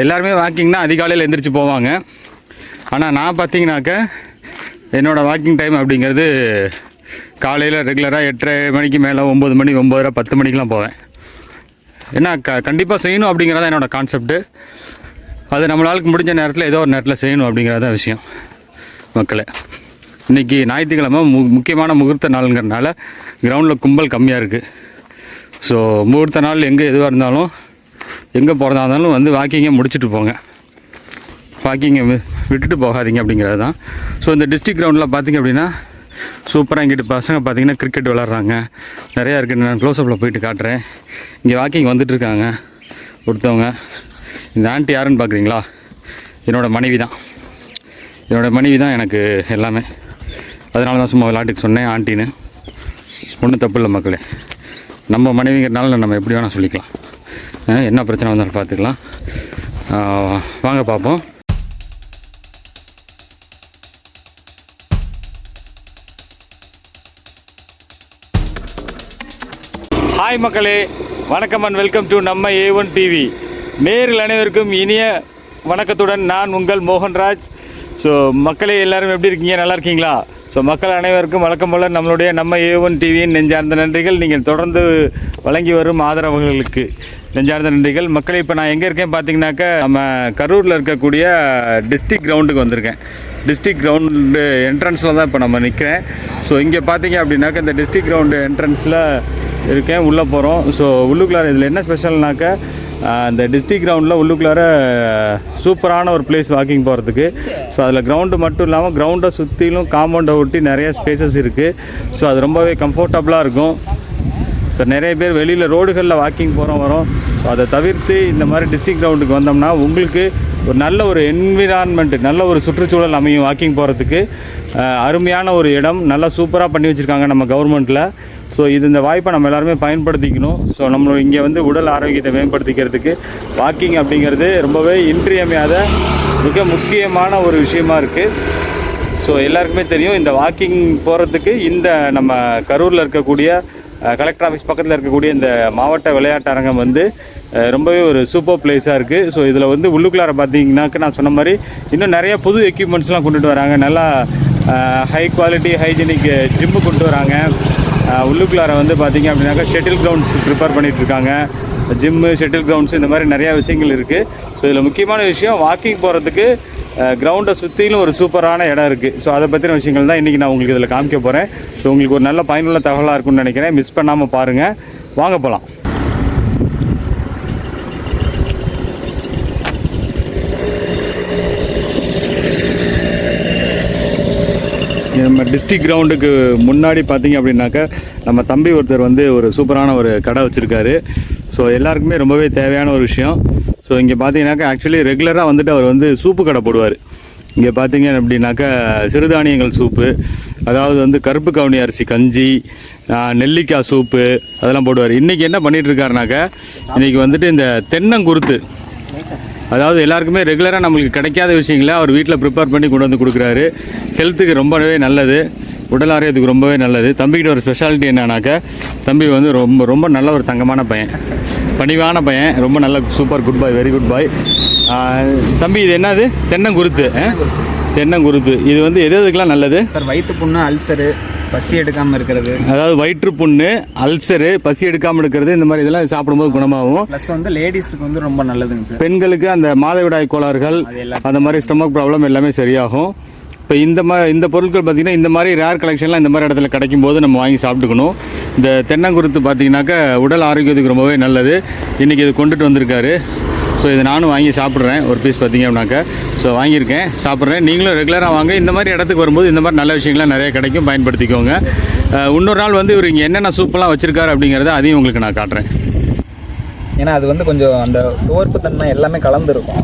எல்லாருமே வாக்கிங்னா அதிகாலையில் எழுந்திரிச்சு போவாங்க. ஆனால் நான் பார்த்தீங்கன்னாக்க என்னோடய வாக்கிங் டைம் அப்படிங்கிறது காலையில் ரெகுலராக எட்டரை மணிக்கு மேலே ஒம்பது மணி ஒம்பதரை பத்து மணிக்கெலாம் போவேன். ஏன்னா க கண்டிப்பாக செய்யணும் அப்படிங்கிறதான் என்னோடய கான்செப்ட்டு அது நம்மளாளுக்கு முடிஞ்ச நேரத்தில் ஏதோ ஒரு நேரத்தில் செய்யணும் அப்படிங்கிறதான் விஷயம் மக்களை. இன்றைக்கி ஞாயிற்றுக்கிழமை மு முக்கியமான முகூர்த்த நாளுங்கிறனால கிரவுண்டில் கும்பல் கம்மியாக இருக்குது ஸோ முகூர்த்த நாள் எங்கே எதுவாக இருந்தாலும் எங்கே போகிறதா இருந்தாலும் வந்து வாக்கிங்கை முடிச்சுட்டு போங்க. வாக்கிங்கை விட்டுட்டு போகாதீங்க அப்படிங்கிறது தான். ஸோ இந்த டிஸ்ட்ரிக்ட் கிரவுண்டில் பார்த்தீங்க அப்படின்னா சூப்பராக இங்கிட்டு பசங்க பார்த்தீங்கன்னா கிரிக்கெட் விளாட்றாங்க நிறையா இருக்குது நான் க்ளோஸ்அப்பில் போயிட்டு காட்டுறேன். இங்கே வாக்கிங் வந்துட்டுருக்காங்க ஒருத்தவங்க இந்த ஆண்டி யாருன்னு பார்க்குறீங்களா என்னோடய மனைவி தான். என்னோடய மனைவி தான் எனக்கு எல்லாமே. அதனால தான் சும்மா விளையாட்டுக்கு சொன்னேன் ஆண்டின்னு ஒன்றும் தப்பு இல்லை மக்களே. நம்ம மனைவிங்கிறனால நம்ம எப்படி வேணால் சொல்லிக்கலாம். என்ன பிரச்சனை வந்தாலும் பார்த்துக்கலாம். வாங்க பார்ப்போம். ஹாய் மக்களே வணக்கம் அண்ட் வெல்கம் டு நம்ம ஏ ஒன் டிவி நேரில் அனைவருக்கும் இனிய வணக்கத்துடன் நான் உங்கள் மோகன்ராஜ். ஸோ மக்களே எல்லோரும் எப்படி இருக்கீங்க? நல்லா இருக்கீங்களா? ஸோ மக்கள் அனைவருக்கும் வழக்கம் போல் நம்மளுடைய நம்ம ஏ ஒன் டிவியின் நெஞ்சார்ந்த நன்றிகள். நீங்கள் தொடர்ந்து வழங்கி வரும் ஆதரவுகளுக்கு நெஞ்சார்ந்த நன்றிகள். மக்களை இப்போ நான் எங்கே இருக்கேன் பார்த்தீங்கன்னாக்கா நம்ம கரூரில் இருக்கக்கூடிய டிஸ்ட்ரிக் கிரவுண்டுக்கு வந்திருக்கேன். டிஸ்ட்ரிக் கிரவுண்டு என்ட்ரன்ஸில் தான் இப்போ நம்ம நிற்கிறேன் ஸோ இங்கே பார்த்தீங்க அப்படின்னாக்கா இந்த டிஸ்ட்ரிக் கிரவுண்டு என்ட்ரன்ஸில் இருக்கேன். உள்ளே போகிறோம் ஸோ உள்ளுக்குள்ளார இதில் என்ன ஸ்பெஷல்னாக்கா அந்த டிஸ்ட்ரிக் கிரவுண்டில் உள்ளுக்குள்ளார சூப்பரான ஒரு பிளேஸ் வாக்கிங் போகிறதுக்கு ஸோ அதில் கிரவுண்டு மட்டும் இல்லாமல் கிரவுண்டை சுற்றிலும் காம்பவுண்டை ஒட்டி நிறைய ஸ்பேசஸ் இருக்குது ஸோ அது ரொம்பவே கம்ஃபர்டபுளாக இருக்கும். ஸோ நிறைய பேர் வெளியில் ரோடுகளில் வாக்கிங் போகிறோம் வரோம். ஸோ அதை தவிர்த்து இந்த மாதிரி டிஸ்ட்ரிக் கிரவுண்டுக்கு வந்தோம்னா உங்களுக்கு ஒரு நல்ல ஒரு என்விரான்மெண்ட்டு நல்ல ஒரு சுற்றுச்சூழல் அமையும் வாக்கிங் போகிறதுக்கு அருமையான ஒரு இடம் நல்லா சூப்பராக பண்ணி வச்சுருக்காங்க நம்ம கவர்மெண்ட்டில் ஸோ இது இந்த வாய்ப்பை நம்ம எல்லாருமே பயன்படுத்திக்கணும். ஸோ நம்ம இங்கே வந்து உடல் ஆரோக்கியத்தை மேம்படுத்திக்கிறதுக்கு வாக்கிங் அப்படிங்கிறது ரொம்பவே இன்றியமையாத மிக முக்கியமான ஒரு விஷயமா இருக்குது ஸோ எல்லாருக்குமே தெரியும் இந்த வாக்கிங் போகிறதுக்கு இந்த நம்ம கரூரில் இருக்கக்கூடிய கலெக்டர் ஆஃபீஸ் பக்கத்தில் இருக்கக்கூடிய இந்த மாவட்ட விளையாட்டு அரங்கம் வந்து ரொம்பவே ஒரு சூப்பர் பிளேஸாக இருக்குது ஸோ இதில் வந்து உள்ளுக்குள்ளார பார்த்தீங்கன்னாக்க நான் சொன்ன மாதிரி இன்னும் நிறைய புது எக்யூப்மெண்ட்ஸ்லாம் கொண்டுட்டு வராங்க. நல்லா ஹை குவாலிட்டி ஹைஜீனிக் ஜிம்மு கொண்டு வராங்க. உள்ளுக்குள்ளார வந்து பார்த்தீங்க அப்படின்னாக்கா ஷட்டில் கிரவுண்ட்ஸ் ப்ரிப்பேர் பண்ணிகிட்ருக்காங்க இருக்காங்க ஜிம்மு ஷட்டில் கிரவுண்ட்ஸ் இந்த மாதிரி நிறையா விஷயங்கள் இருக்குது ஸோ இதில் முக்கியமான விஷயம் வாக்கிங் போகிறதுக்கு கிரவுண்டை சுற்றிலும் ஒரு சூப்பரான இடம் இருக்குது ஸோ அதை பற்றின விஷயங்கள் தான் இன்றைக்கி நான் உங்களுக்கு இதில் காமிக்க போகிறேன் ஸோ உங்களுக்கு ஒரு நல்ல பயனுள்ள தகவலாக இருக்கும்னு நினைக்கிறேன். மிஸ் பண்ணாமல் பாருங்கள் வாங்க போகலாம் நம்ம டிஸ்ட்ரிக்ட் கிரவுண்டுக்கு முன்னாடி பார்த்தீங்க அப்படின்னாக்கா நம்ம தம்பி ஒருத்தர் வந்து ஒரு சூப்பரான ஒரு கடை வச்சுருக்காரு. ஸோ எல்லாருக்குமே ரொம்பவே தேவையான ஒரு விஷயம். ஸோ இங்கே பார்த்தீங்கன்னாக்கா ஆக்சுவலி ரெகுலராக வந்துட்டு அவர் வந்து சூப்பு கடை போடுவார். இங்கே பார்த்தீங்க அப்படின்னாக்கா சிறுதானியங்கள் சூப்பு அதாவது வந்து கருப்பு கவுனி அரிசி கஞ்சி நெல்லிக்காய் சூப்பு அதெல்லாம் போடுவார். இன்றைக்கி என்ன பண்ணிகிட்ருக்காருனாக்கா இன்றைக்கி வந்துட்டு இந்த தென்னங்குருத்து. அதாவது எல்லாருக்குமே ரெகுலராக நம்மளுக்கு கிடைக்காத விஷயங்களை அவர் வீட்டில் ப்ரிப்பேர் பண்ணி கொண்டு வந்து கொடுக்குறாரு. ஹெல்த்துக்கு ரொம்பவே நல்லது. உடல் ஆரோக்கியத்துக்கு ரொம்பவே நல்லது. தம்பிக்கிட்ட ஒரு ஸ்பெஷாலிட்டி என்னன்னாக்கா தம்பி வந்து ரொம்ப ரொம்ப நல்ல ஒரு தங்கமான பையன். பணிவான பையன். ரொம்ப நல்ல super good boy very good boy தம்பி இது என்னது? தென்னங்குருத்து. தென்னங்குருத்து. இது வந்து எது எதுக்கெல்லாம் நல்லது? சார் வயிற்று புண்ணு அல்சரு பசி எடுக்காமல் இருக்கிறது. அதாவது வயிற்று புண்ணு அல்சரு பசி எடுக்காமல் இருக்கிறது இந்த மாதிரி இதெல்லாம் சாப்பிடும்போது குணமாகும். ப்ளஸ் வந்து லேடிஸுக்கு வந்து ரொம்ப நல்லதுங்க சார். பெண்களுக்கு அந்த மாதவிடாய் கோளாறுகள் அந்த மாதிரி ஸ்டொமக் ப்ராப்ளம் எல்லாமே சரியாகும். இப்போ இந்த மாதிரி இந்த பொருட்கள் பார்த்திங்கன்னா இந்த மாதிரி ரேர் கலெக்ஷன்லாம் இந்த மாதிரி இடத்துல கிடைக்கும் போது நம்ம வாங்கி சாப்பிட்டுக்கணும். இந்த தென்னங்குருத்து பார்த்தீங்கன்னாக்கா உடல் ஆரோக்கியத்துக்கு ரொம்பவே நல்லது. இன்றைக்கி இது கொண்டுட்டு வந்திருக்காரு. ஸோ இதை நானும் வாங்கி சாப்பிட்றேன். ஒரு பீஸ் பார்த்தீங்க அப்படின்னாக்கா. ஸோ வாங்கியிருக்கேன். சாப்பிட்றேன். நீங்களும் ரெகுலராக வாங்க. இந்த மாதிரி இடத்துக்கு வரும்போது இந்த மாதிரி நல்ல விஷயங்கள்லாம் நிறைய கிடைக்கும். பயன்படுத்திக்கோங்க. இன்னொரு நாள் வந்து இவர் இங்கே என்னென்ன சூப்பெல்லாம் வச்சுருக்காரு அப்படிங்கிறத அதையும் உங்களுக்கு நான் காட்டுறேன். ஏன்னா அது வந்து கொஞ்சம் அந்த துவர்ப்பு தன்மை எல்லாமே கலந்துருக்கும்.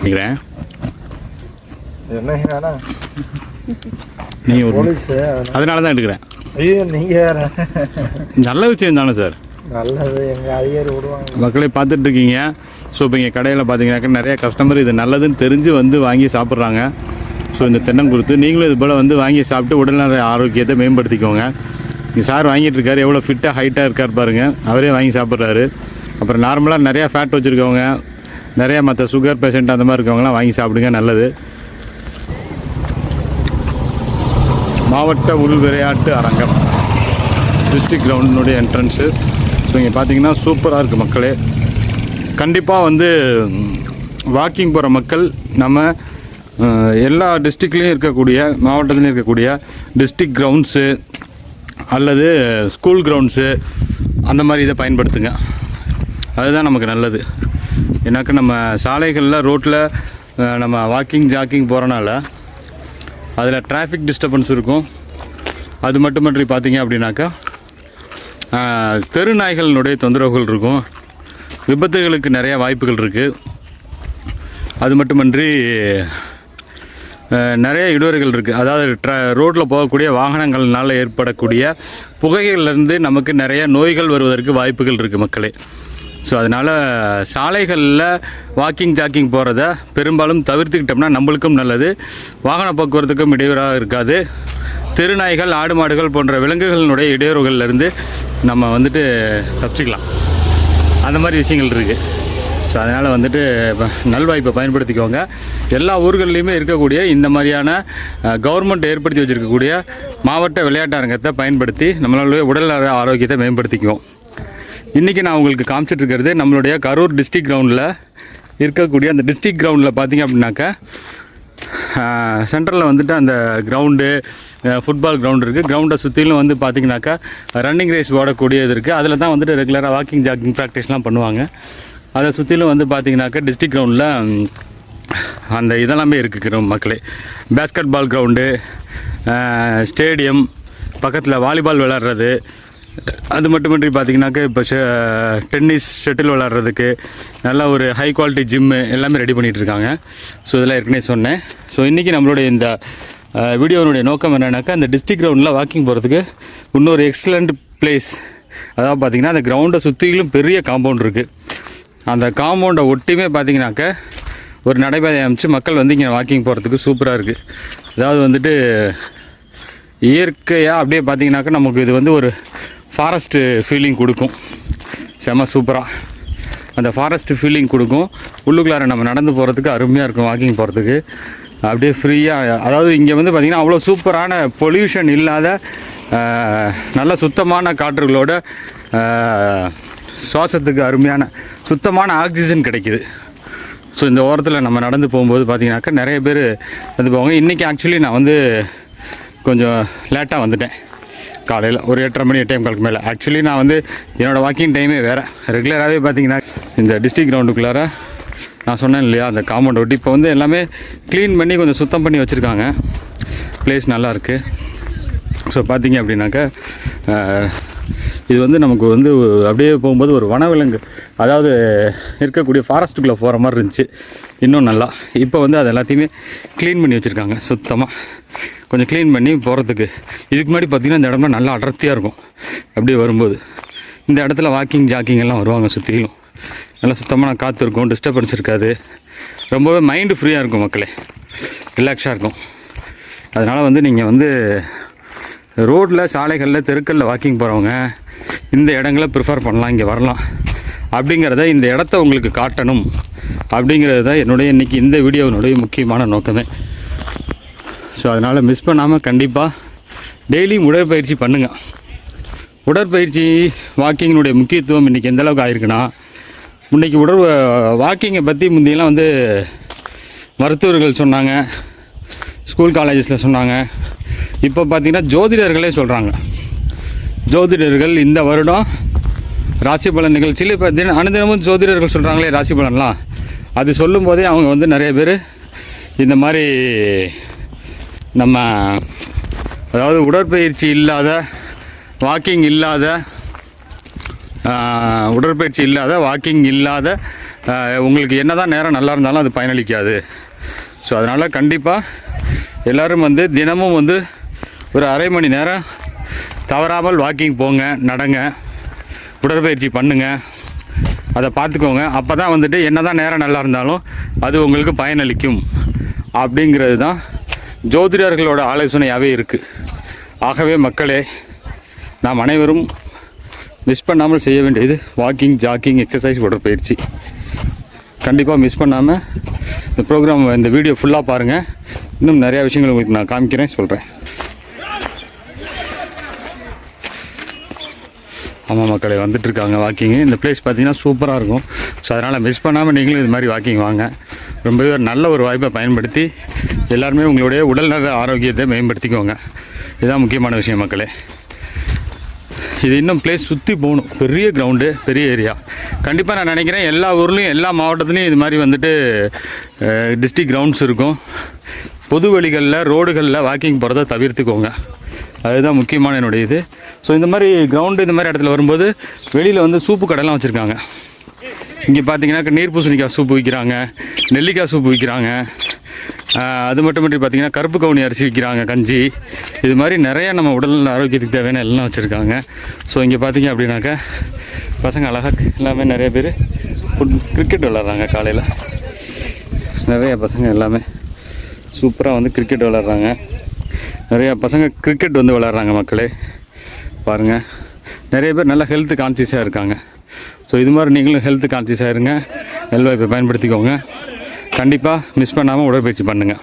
நினைக்கிறேன். நீங்கள் ஒரு போலீஸ் அதனால. தான் எடுக்கிறேன். ஐயோ நீங்க வேற. நல்ல விஷயம் தானே சார்? நல்லது எங்க அதிகாரி விடுவாங்க. மக்களை பார்த்துட்டு இருக்கீங்க ஸோ இப்போ இங்கே கடையில் பார்த்தீங்கன்னாக்கா நிறைய கஸ்டமர் இது நல்லதுன்னு தெரிஞ்சு வந்து வாங்கி சாப்பிட்றாங்க. ஸோ இந்த தென்னங்குருத்து நீங்களும் இது போல் வந்து வாங்கி சாப்பிட்டு உடல்நல ஆரோக்கியத்தை மேம்படுத்திக்கோங்க. இங்கே சார் வாங்கிட்டு இருக்காரு எவ்வளோ ஃபிட்டாக ஹைட்டாக இருக்கார் பாருங்க. அவரே வாங்கி சாப்பிட்றாரு. அப்புறம் நார்மலாக நிறையா ஃபேட் வச்சுருக்கவங்க நிறையா மற்ற சுகர் பேஷண்ட் அந்த மாதிரி இருக்கவங்களாம் வாங்கி சாப்பிடுங்க நல்லது. மாவட்ட உள் விளையாட்டு அரங்கம் டிஸ்ட்ரிக் கிரவுண்டினுடைய என்ட்ரன்ஸு ஸோ இங்கே பார்த்தீங்கன்னா சூப்பராக இருக்குது மக்களே. கண்டிப்பாக வந்து வாக்கிங் போகிற மக்கள் நம்ம எல்லா டிஸ்ட்ரிக்ட்லேயும் இருக்கக்கூடிய மாவட்டத்துலேயும் இருக்கக்கூடிய டிஸ்ட்ரிக் கிரவுண்ட்ஸு அல்லது ஸ்கூல் கிரவுண்ட்ஸு அந்த மாதிரி இதை பயன்படுத்துங்க. அதுதான் நமக்கு நல்லது. ஏன்னாக்கா நம்ம சாலைகளில் ரோட்டில் நம்ம வாக்கிங் ஜாக்கிங் போகிறனால அதில் டிராஃபிக் டிஸ்டர்பன்ஸ் இருக்கும். அது மட்டுமன்றி பார்த்தீங்க அப்படின்னாக்கா தெரு நாய்களினுடைய தொந்தரவுகள் இருக்கும். விபத்துகளுக்கு நிறைய வாய்ப்புகள் இருக்குது அது மட்டுமன்றி நிறைய இடுவர்கள் இருக்குது அதாவது ட்ர ரோட்டில் போகக்கூடிய வாகனங்கள்னால் ஏற்படக்கூடிய புகைகள்லேருந்து நமக்கு நிறைய நோய்கள் வருவதற்கு வாய்ப்புகள் இருக்குது மக்களே. ஸோ அதனால் சாலைகளில் வாக்கிங் ஜாக்கிங் போகிறத பெரும்பாலும் தவிர்த்துக்கிட்டோம்னா நம்மளுக்கும் நல்லது. வாகன போக்குவரத்துக்கும் இடையூறாக இருக்காது. திருநாய்கள் ஆடு மாடுகள் போன்ற விலங்குகளினுடைய இடையூறுகள்லேருந்து நம்ம வந்துட்டு தப்பிச்சிக்கலாம். அந்த மாதிரி விஷயங்கள் இருக்குது ஸோ அதனால் வந்துட்டு நல்வாய்ப்பை பயன்படுத்திக்கோங்க. எல்லா ஊர்கள்லேயுமே இருக்கக்கூடிய இந்த மாதிரியான கவர்மெண்ட் ஏற்படுத்தி வச்சுருக்கக்கூடிய மாவட்ட விளையாட்டு அரங்கத்தை பயன்படுத்தி நம்மளுடைய உடல் ஆரோக்கியத்தை மேம்படுத்திக்குவோம். இன்றைக்கி நான் உங்களுக்கு காமிச்சிட்டு இருக்கிறது நம்மளுடைய கரூர் டிஸ்ட்ரிக் கிரவுண்டில் இருக்கக்கூடிய அந்த டிஸ்ட்ரிக்ட் கிரவுண்டில் பார்த்தீங்க அப்படின்னாக்கா சென்டரில் வந்துட்டு அந்த கிரவுண்டு ஃபுட்பால் கிரவுண்ட் இருக்குது கிரவுண்டை சுற்றிலும் வந்து பார்த்தீங்கன்னாக்கா ரன்னிங் ரேஸ் ஓடக்கூடிய இது இருக்குது அதில் தான் வந்துட்டு ரெகுலராக வாக்கிங் ஜாக்கிங் ப்ராக்டிஸ்லாம் பண்ணுவாங்க. அதை சுற்றிலும் வந்து பார்த்திங்கனாக்கா டிஸ்ட்ரிக்ட் கிரவுண்டில் அந்த இதெல்லாமே இருக்குது மக்களே. பேஸ்கெட் பால் கிரவுண்டு ஸ்டேடியம் பக்கத்தில் வாலிபால் விளாட்றது அது மட்டுமின்றி பார்த்தீங்கன்னாக்க இப்போ டென்னிஸ் ஷட்டில் விளாட்றதுக்கு நல்ல ஒரு ஹை குவாலிட்டி ஜிம்மு எல்லாமே ரெடி பண்ணிகிட்டு இருக்காங்க ஸோ இதெல்லாம் ஏற்கனவே சொன்னேன். ஸோ இன்றைக்கி நம்மளுடைய இந்த வீடியோனுடைய நோக்கம் என்னென்னாக்கா அந்த டிஸ்ட்ரிக்ட் கிரவுண்டில் வாக்கிங் போகிறதுக்கு இன்னொரு எக்ஸலண்ட் பிளேஸ் அதாவது பார்த்தீங்கன்னா அந்த கிரவுண்டை சுற்றிலும் பெரிய காம்பவுண்ட் இருக்குது அந்த காம்பவுண்டை ஒட்டியுமே பார்த்தீங்கன்னாக்கா ஒரு நடைபாதை அமைச்சு மக்கள் வந்து இங்கே வாக்கிங் போகிறதுக்கு சூப்பராக இருக்குது அதாவது வந்துட்டு இயற்கையாக அப்படியே பார்த்தீங்கன்னாக்கா நமக்கு இது வந்து ஒரு ஃபாரஸ்ட்டு ஃபீலிங் கொடுக்கும். செம சூப்பராக அந்த ஃபாரஸ்ட்டு ஃபீலிங் கொடுக்கும். உள்ளுக்குள்ளார நம்ம நடந்து போகிறதுக்கு அருமையாக இருக்கும் வாக்கிங் போகிறதுக்கு அப்படியே ஃப்ரீயாக அதாவது இங்கே வந்து பார்த்திங்கன்னா அவ்வளோ சூப்பரான பொல்யூஷன் இல்லாத நல்ல சுத்தமான காற்றுகளோட சுவாசத்துக்கு அருமையான சுத்தமான ஆக்சிஜன் கிடைக்கிது. ஸோ இந்த ஓரத்தில் நம்ம நடந்து போகும்போது பார்த்திங்கனாக்கா நிறைய பேர் வந்து போவாங்க. இன்றைக்கி ஆக்சுவலி நான் வந்து கொஞ்சம் லேட்டாக வந்துட்டேன். காலையில் ஒரு எட்டரை மணி எட்டே காலுக்கு மேலே. ஆக்சுவலி நான் வந்து என்னோடய வாக்கிங் டைமே வேறு. ரெகுலராகவே பார்த்தீங்கன்னா இந்த டிஸ்ட்ரிக் கிரவுண்டுக்குள்ளார நான் சொன்னேன் இல்லையா அந்த காம்பவுண்ட் ஒட்டி. இப்போ வந்து எல்லாமே க்ளீன் பண்ணி கொஞ்சம் சுத்தம் பண்ணி வச்சுருக்காங்க. ப்ளேஸ் நல்லா இருக்குது ஸோ பார்த்தீங்க அப்படின்னாக்கா இது வந்து நமக்கு வந்து அப்படியே போகும்போது ஒரு வனவிலங்கு. அதாவது இருக்கக்கூடிய ஃபாரஸ்ட்டுக்குள்ளே போகிற மாதிரி இருந்துச்சு. இன்னும் நல்லா. இப்போ வந்து அது எல்லாத்தையுமே க்ளீன் பண்ணி வச்சுருக்காங்க சுத்தமாக கொஞ்சம் க்ளீன் பண்ணி போகிறதுக்கு இதுக்கு முன்னாடி பார்த்திங்கன்னா இந்த இடம்லாம் நல்லா அடர்த்தியாக இருக்கும். அப்படியே வரும்போது. இந்த இடத்துல வாக்கிங் ஜாக்கிங் எல்லாம் வருவாங்க சுற்றிலும் நல்லா சுத்தமான காற்று இருக்கும் டிஸ்டர்பன்ஸ் இருக்காது. ரொம்பவே மைண்டு ஃப்ரீயாக இருக்கும் மக்களே. ரிலாக்ஸாக இருக்கும். அதனால் வந்து நீங்கள் வந்து ரோட்டில் சாலைகளில் தெருக்களில் வாக்கிங் போகிறவங்க இந்த இடங்களை ப்ரிஃபர் பண்ணலாம் இங்கே வரலாம். அப்படிங்கிறத இந்த இடத்த உங்களுக்கு காட்டணும். அப்படிங்கிறது தான் என்னுடைய இன்றைக்கி இந்த வீடியோவினுடைய முக்கியமான நோக்கமே. ஸோ அதனால் மிஸ் பண்ணாமல் கண்டிப்பாக டெய்லியும் உடற்பயிற்சி பண்ணுங்கள் உடற்பயிற்சி வாக்கிங்கினுடைய முக்கியத்துவம் இன்றைக்கி எந்தளவுக்கு ஆயிருக்குன்னா இன்றைக்கி உடல் வாக்கிங்கை பற்றி முந்தையெல்லாம் வந்து மருத்துவர்கள் சொன்னாங்க ஸ்கூல் காலேஜஸில் சொன்னாங்க. இப்போ பார்த்தீங்கன்னா ஜோதிடர்களே சொல்கிறாங்க ஜோதிடர்கள் இந்த வருடம் ராசி பலன் நிகழ்ச்சியில் இப்போ தின அனுதினமும் ஜோதிடர்கள் சொல்கிறாங்களே ராசி பலன்லாம். அது சொல்லும்போதே அவங்க வந்து நிறைய பேர் இந்த மாதிரி நம்ம அதாவது உடற்பயிற்சி இல்லாத வாக்கிங் இல்லாத உடற்பயிற்சி இல்லாத வாக்கிங் இல்லாத உங்களுக்கு உங்களுக்கு என்னதான் நேரம் நல்லா இருந்தாலும் அது பயனளிக்காது. ஸோ அதனால் கண்டிப்பாக எல்லோரும் வந்து தினமும் வந்து ஒரு அரை மணி நேரம் தவறாமல் வாக்கிங் போங்க நடங்க உடற்பயிற்சி பண்ணுங்கள் அதை பார்த்துக்கோங்க. அப்போ தான் வந்துட்டு என்ன தான் நேரம் நல்லா இருந்தாலும் அது உங்களுக்கு பயனளிக்கும் அப்படிங்கிறது தான் ஜோதிடர்களோட ஆலோசனையாகவே இருக்குது ஆகவே மக்களே நாம் அனைவரும் மிஸ் பண்ணாமல் செய்ய வேண்டியது வாக்கிங் ஜாக்கிங் எக்ஸசைஸ் உடற்பயிற்சி. கண்டிப்பாக மிஸ் பண்ணாமல் இந்த ப்ரோக்ராம் இந்த வீடியோ ஃபுல்லாக பாருங்கள் இன்னும் நிறையா விஷயங்கள் உங்களுக்கு நான் காமிக்கிறேன் சொல்கிறேன் ஆமாம் மக்களே வந்துட்டு இருக்காங்க வாக்கிங்கு இந்த பிளேஸ் பார்த்தீங்கன்னா சூப்பராக இருக்கும். ஸோ அதனால் மிஸ் பண்ணாமல் நீங்களும் இது மாதிரி வாக்கிங் வாங்க. ரொம்பவே ஒரு நல்ல ஒரு வாய்ப்பை பயன்படுத்தி எல்லாருமே உங்களுடைய உடல்நல ஆரோக்கியத்தை மேம்படுத்திக்கோங்க. இதுதான் முக்கியமான விஷயம் மக்களே. இது இன்னும் பிளேஸ் சுற்றி போகணும். பெரிய கிரவுண்டு பெரிய ஏரியா கண்டிப்பாக நான் நினைக்கிறேன் எல்லா ஊர்லேயும் எல்லா மாவட்டத்துலேயும் இது மாதிரி வந்துட்டு டிஸ்ட்ரிக் கிரவுண்ட்ஸ் இருக்கும். பொது வழிகளில் ரோடுகளில் வாக்கிங் போகிறத தவிர்த்துக்கோங்க. அதுதான் முக்கியமான என்னுடைய இது. ஸோ இந்த மாதிரி கிரவுண்டு இந்த மாதிரி இடத்துல வரும்போது வெளியில் வந்து சூப்பு கடைலாம் வச்சுருக்காங்க. இங்கே பார்த்தீங்கன்னா நீர் பூசணிக்காய் சூப்பு விற்கிறாங்க நெல்லிக்காய் சூப்பு விற்கிறாங்க அது மட்டும் பார்த்திங்கன்னா கருப்பு கவுனி அரிசி விற்கிறாங்க கஞ்சி. இது மாதிரி நிறையா நம்ம உடல் ஆரோக்கியத்துக்கு தேவையான எல்லாம் வச்சுருக்காங்க. ஸோ இங்கே பார்த்தீங்க அப்படின்னாக்கா பசங்க அழகாக எல்லாமே நிறைய பேர் ஃபுட் கிரிக்கெட் விளாட்றாங்க காலையில். நிறைய பசங்க எல்லாமே சூப்பராக வந்து கிரிக்கெட் விளாட்றாங்க நிறையா பசங்க கிரிக்கெட் வந்து விளாட்றாங்க மக்களே. பாருங்கள் நிறைய பேர் நல்லா ஹெல்த் கான்சியஸாக இருக்காங்க. ஸோ இது மாதிரி நீங்களும் ஹெல்த் கான்சியஸாக இருங்க. நெல்வாய்ப்பை பயன்படுத்திக்கோங்க. கண்டிப்பாக மிஸ் பண்ணாமல் உடற்பயிற்சி பண்ணுங்கள்